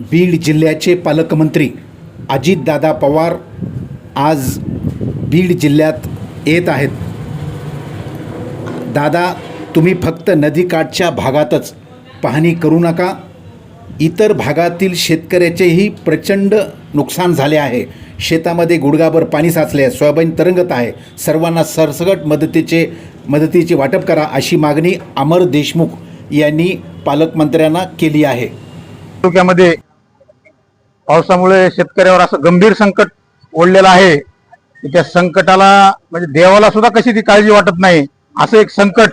बीड जिल्ह्याचे पालकमंत्री अजितदादा पवार आज बीड जिल्ह्यात येत आहेत. दादा तुम्ही फक्त नदीकाठच्या भागातच पाहणी करू नका. इतर भागातील शेतकऱ्याचेही प्रचंड नुकसान झाले आहे. शेतामध्ये गुडघाभर पाणी साचले आहे. सोयाबीन तरंगत आहे. सर्वांना सरसकट मदतीचे मदतीचे वाटप करा अशी मागणी अमर देशमुख यांनी पालकमंत्र्यांना केली आहे. तालुक्यामध्ये पावसामुळे शेतकऱ्यावर असं गंभीर संकट ओढलेलं आहे. की त्या संकटाला म्हणजे देवाला सुद्धा कशी ती काळजी वाटत नाही असं एक संकट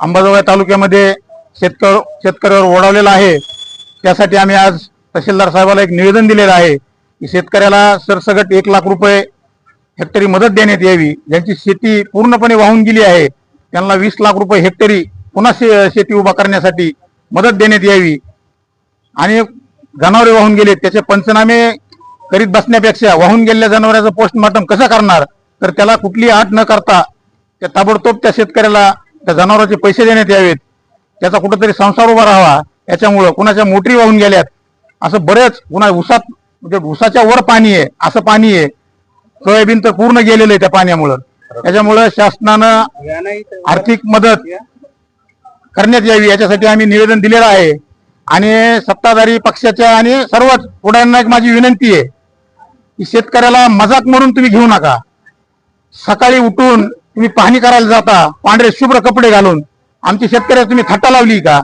अंबाजोगाई तालुक्यामध्ये शेतकर शेतकऱ्यावर ओढवलेलं आहे. त्यासाठी आम्ही आज तहसीलदार साहेबाला एक निवेदन दिलेलं आहे की शेतकऱ्याला सरसगट एक लाख रुपये हेक्टरी मदत देण्यात यावी. ज्यांची शेती पूर्णपणे वाहून गेली आहे त्यांना वीस लाख रुपये हेक्टरी पुन्हा शे- शेती उभा करण्यासाठी मदत देण्यात यावी. आणि जनावरे वाहून गेले त्याचे पंचनामे करीत बसण्यापेक्षा वाहून गेलेल्या जनावरांचं पोस्टमॉर्टम कसं करणार? तर त्याला कुठली आट न करता त्या ताबडतोब त्या शेतकऱ्याला त्या जनावरांचे पैसे देण्यात यावेत. त्याचा कुठंतरी संसार उभा राहावा. याच्यामुळं कुणाच्या मोटरी वाहून गेल्यात. असं बरेच पुन्हा उसात म्हणजे उसाच्या वर पाणी आहे असं पाणी आहे. सोयाबीन तर पूर्ण गेलेलं आहे त्या पाण्यामुळं. त्याच्यामुळं शासनानं आर्थिक मदत करण्यात यावी याच्यासाठी आम्ही निवेदन दिलेलं आहे. आणि सत्ताधारी पक्षाच्या आणि सर्वच पुढाऱ्यांना एक माझी विनंती आहे की शेतकऱ्याला मजाक म्हणून तुम्ही घेऊ नका. सकाळी उठून तुम्ही पाहणी करायला जाता पांढरे शुभ्र कपडे घालून. आमची शेतकऱ्याला तुम्ही थट्टा लावली का?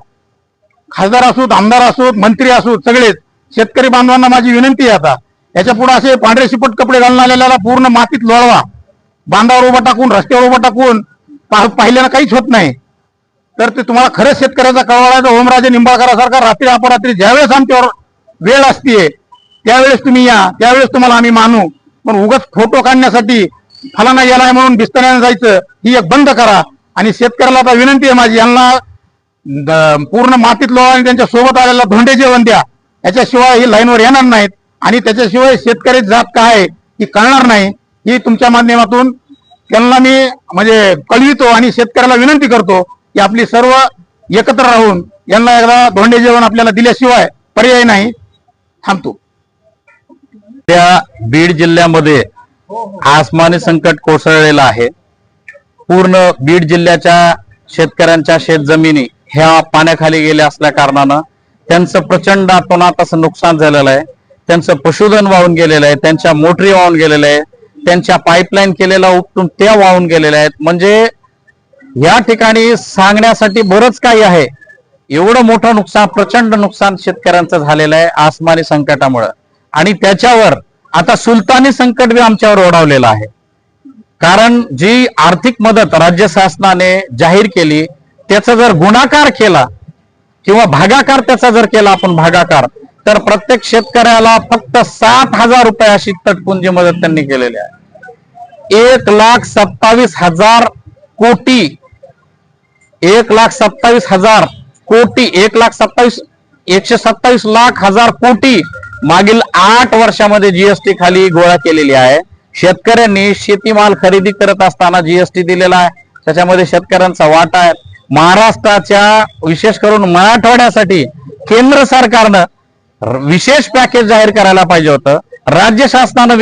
खासदार असोत आमदार असोत मंत्री असोत सगळेच शेतकरी बांधवांना माझी विनंती आहे आता. याच्यापुढे असे पांढरे शिपट कपडे घालून आलेल्याला पूर्ण मातीत लोळवा. बांधावर उभा टाकून रस्त्यावर उभा टाकून पाहिल्यानं काहीच होत नाही. तर ते तुम्हाला खरंच शेतकऱ्याचा कळवळा आहे. तर ओमराजे निंबाळकरासारखा रात्री अपरात्री ज्यावेळेस आमच्यावर वेळ असते त्यावेळेस तुम्ही या. त्यावेळेस तुम्हाला आम्ही मानू. पण उगाच फोटो काढण्यासाठी फलाना यालाय म्हणून बिस्तऱ्याने जायचं ही एक बंद करा. आणि शेतकऱ्याला आता विनंती आहे माझी यांना द- पूर्ण मातीत लोळा आणि त्यांच्यासोबत आलेला धोंडे जेवण द्या. याच्याशिवाय ही लाईनवर येणार नाहीत. आणि त्याच्याशिवाय शेतकरी जात काय आहे ही कळणार नाही. ही तुमच्या माध्यमातून त्यांना मी म्हणजे कळवितो आणि शेतकऱ्याला विनंती करतो. की आपली सर्व एकत्र राहून यांना एकदा धोंडे जेवण आपल्याला दिल्याशिवाय पर्याय नाही. थांबतो. त्या बीड जिल्ह्यामध्ये आसमानी संकट कोसळलेलं आहे. पूर्ण बीड जिल्ह्याच्या शेतकऱ्यांच्या शेतजमिनी ह्या पाण्याखाली गेल्या असल्या कारणानं त्यांचं प्रचंड आतोनात असं नुकसान झालेलं आहे. त्यांचं पशुधन वाहून गेलेलं आहे. त्यांच्या मोटरी वाहून गेलेल्या आहे त्यांच्या पाईपलाईन केलेला उपटून त्या वाहून गेलेल्या आहेत. म्हणजे या ठिकाणी सांगण्यासाठी बरंच काही आहे. एवढं मोठं नुकसान प्रचंड नुकसान शेतकऱ्यांचं झालेलं आहे आसमानी संकटामुळं. आणि त्याच्यावर आता सुलतानी संकट बी आमच्यावर ओढावलेलं आहे. कारण जी आर्थिक मदत राज्य शासनाने जाहीर केली त्याचा जर गुणाकार केला किंवा भागाकार त्याचा जर केला आपण भागाकार तर प्रत्येक शेतकऱ्याला फक्त सात हजार रुपये अशी तटपुंजी मदत त्यांनी केलेली आहे. एक लाख सत्तावीस हजार कोटी एक लाख सत्तावीस हजार कोटी एक लाख सत्तावीस एकशे सत्तावीस लाख हजार कोटी मागील आठ वर्षामध्ये जीएसटी खाली गोळा केलेली आहे. शेतकऱ्यांनी शेतीमाल खरेदी करत असताना जीएसटी दिलेला आहे. त्याच्यामध्ये शेतकऱ्यांचा वाटा आहे. महाराष्ट्राच्या विशेष करून मराठवाड्यासाठी केंद्र सरकारनं विशेष पॅकेज जाहीर करायला पाहिजे होतं. राज्य शासनानं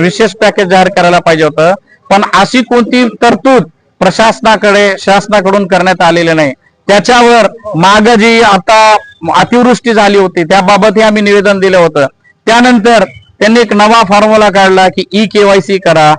विशेष पॅकेज जाहीर करायला पाहिजे होतं. पण अशी कोणती तरतूद प्रशासनाकडे शासनाकडून करण्यात आलेले नाही. त्याच्यावर माग जी आता अतिवृष्टी झाली होती त्याबाबतही आम्ही निवेदन दिलं होतं. त्यानंतर त्यांनी एक नवा फॉर्म्युला काढला की ई केवायसी करा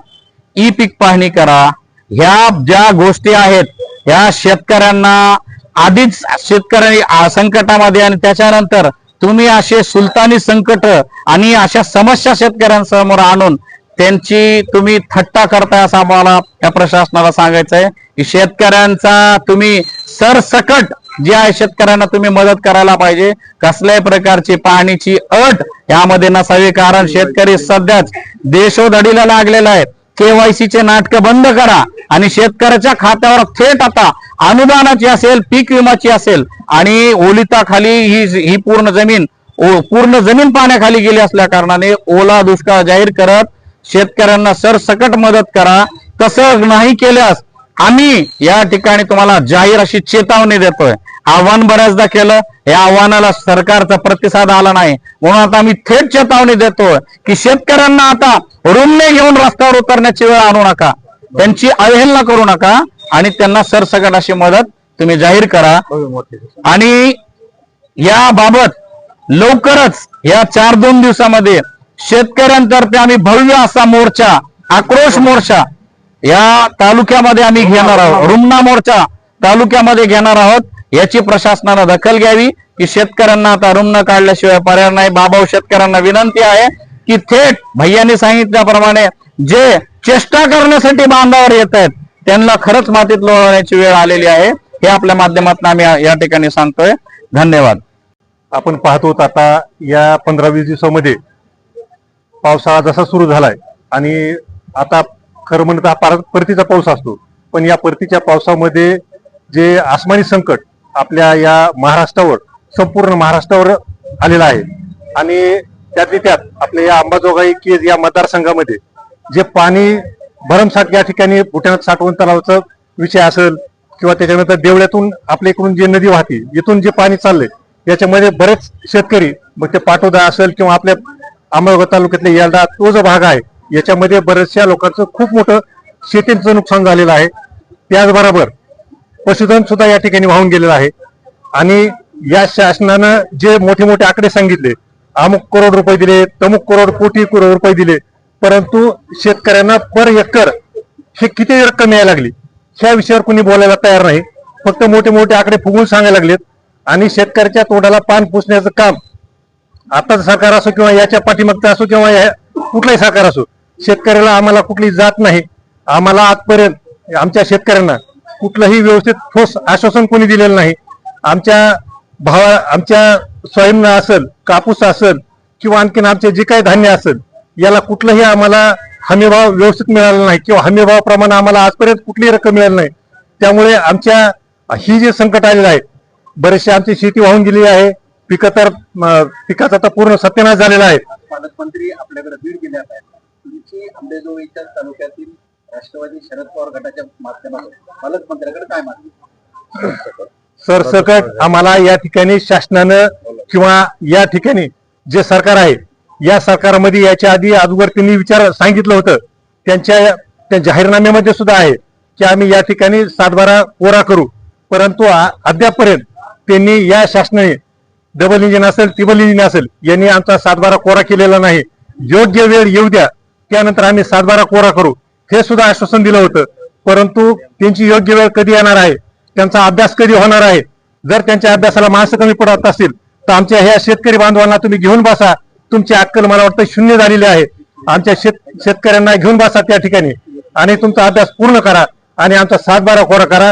ई पीक पाहणी करा. ह्या ज्या गोष्टी आहेत ह्या शेतकऱ्यांना आधीच शेतकऱ्यांनी संकटामध्ये आणि त्याच्यानंतर तुम्ही असे सुलतानी संकट आणि अशा समस्या शेतकऱ्यांसमोर आणून त्यांची तुम्ही थट्टा करताय असं आम्हाला या प्रशासनाला सांगायचं आहे की शेतकऱ्यांचा तुम्ही सरसकट जे आहे शेतकऱ्यांना तुम्ही मदत करायला पाहिजे. कसल्याही प्रकारची पाणीची अट यामध्ये नसावी. कारण शेतकरी सध्याच देशोधडीला लागलेला आहे. केवायसीचे नाटक बंद करा. आणि शेतकऱ्याच्या खात्यावर थेट आता अनुदानाची असेल पीक विमाची असेल आणि ओलिताखाली ही ही पूर्ण जमीन ओ- पूर्ण जमीन पाण्याखाली गेली असल्या कारणाने ओला दुष्काळ जाहीर करत शेतकऱ्यांना सरसकट मदत करा. तसं नाही केल्यास आम्ही या ठिकाणी तुम्हाला जाहीर अशी चेतावणी देतोय. आव्हान बऱ्याचदा केलं. या आव्हानाला सरकारचा प्रतिसाद आला नाही. म्हणून आता आम्ही थेट चेतावणी देतोय की शेतकऱ्यांना आता रुमने घेऊन रस्त्यावर उतरण्याची वेळ आणू नका. त्यांची अवहेलना करू नका आणि त्यांना सरसकट अशी मदत तुम्ही जाहीर करा. आणि याबाबत लवकरच या चार दोन दिवसामध्ये शेतकऱ्यांतर्फे आम्ही भव्य असा मोर्चा आक्रोश मोर्चा या तालुक्यामध्ये आम्ही घेणार आहोत. रुमना मोर्चा तालुक्यामध्ये घेणार आहोत. याची प्रशासनानं दखल घ्यावी की शेतकऱ्यांना आता रुमना काढल्याशिवाय पर्याय नाही. बाबा शेतकऱ्यांना विनंती आहे की थेट भैयांनी सांगितल्याप्रमाणे जे चेष्टा करण्यासाठी बांधावर येत आहेत त्यांना खरंच मातीत लोळवण्याची वेळ आलेली आहे. हे आपल्या माध्यमातून आम्ही या ठिकाणी सांगतोय. धन्यवाद. आपण पाहतो आता या पंधरा वीस दिवसामध्ये पावसाळा जसा सुरू झालाय आणि आता खरं म्हणत हा पार- परतीचा पाऊस असतो. पण या परतीच्या पावसामध्ये जे आसमानी संकट आपल्या या महाराष्ट्रावर संपूर्ण महाराष्ट्रावर आलेलं आहे. आणि त्यातली त्यात आपल्या या अंबाजोगाई केज या मतदारसंघामध्ये जे पाणी भरमसाठ या ठिकाणी बुट्यानाथ साठवण तलावाचा विषय असेल किंवा त्याच्यानंतर देवळ्यातून आपल्या इकडून जे नदी वाहते इथून जे पाणी चाललंय याच्यामध्ये बरेच शेतकरी मग ते पाटोदा असेल किंवा आपल्या अमरावती तालुक्यातले यालदा तो जो भाग आहे. याच्यामध्ये बऱ्याचशा लोकांचं खूप मोठं शेतीचं नुकसान झालेलं आहे. त्याचबरोबर पशुधन सुद्धा या ठिकाणी वाहून गेलेलं आहे. आणि या शासनानं जे मोठे मोठे आकडे सांगितले अमुक करोड रुपये दिले तमुक करोड कोटी करोड रुपये दिले परंतु शेतकऱ्यांना पर एकर हे किती रक्कम यायला लागली? ह्या विषयावर कुणी बोलायला तयार नाही. फक्त मोठे मोठे आकडे फुगून सांगायला लागलेत. आणि शेतकऱ्याच्या तोंडाला पान पुसण्याचं काम आताच सरकार असो किंवा याच्या पाठीमागचं असो किंवा या- कुठलाही सरकार असो शेतकऱ्याला आम्हाला कुठली जात नाही. आम्हाला आजपर्यंत आमच्या शेतकऱ्यांना कुठलंही व्यवस्थित ठोस आश्वासन कोणी दिलेलं नाही. आमच्या भावा आमच्या स्वयं असेल कापूस असेल किंवा आणखीन आमचे जे काही धान्य असेल याला कुठलंही आम्हाला हमीभाव व्यवस्थित मिळाला नाही किंवा हमीभावाप्रमाणे आम्हाला आजपर्यंत कुठलीही रक्कम मिळाली नाही. त्यामुळे आमच्या ही जे संकट आलेलं आहे बरेचसे आमची शेती वाहून गेली आहे. पिकं तर पिकाचा तर पूर्ण सत्यानाश झालेला आहे. पालकमंत्री आपल्याकडे बीड जिल्ह्यात आहेत. तुमची आंबेजोगाईच्या तालुक्यातील राष्ट्रवादी शरद पवार गटाच्या माध्यमातून पालकमंत्र्याकडे काय मागणी? सरसकट आम्हाला या ठिकाणी शासनानं किंवा या ठिकाणी जे सरकार आहे या सरकारमध्ये याच्या आधी अगोदर त्यांनी विचार सांगितलं होतं. त्यांच्या त्या जाहीरनाम्यामध्ये सुद्धा आहे की आम्ही या ठिकाणी सातबारा कोरा करू. परंतु अद्यापपर्यंत त्यांनी या शासनाने डबल इंजिन असेल ट्रिबल इंजिन असेल यांनी आमचा सातबारा कोरा केलेला नाही. योग्य वेळ येऊ द्या त्यानंतर आम्ही सातबारा कोरा करू. हे सुद्धा आश्वासन दिलं होतं. परंतु त्यांची योग्य वेळ कधी येणार आहे? त्यांचा अभ्यास कधी होणार आहे? जर त्यांच्या अभ्यासाला माणसं कमी पडत असतील तर आमच्या ह्या शेतकरी बांधवांना तुम्ही घेऊन बसा. तुमची अक्कल मला वाटतं शून्य झालेली आहे. आमच्या शेत शेतकऱ्यांना घेऊन बसा त्या ठिकाणी. आणि तुमचा अभ्यास पूर्ण करा आणि आमचा सातबारा कोरा करा.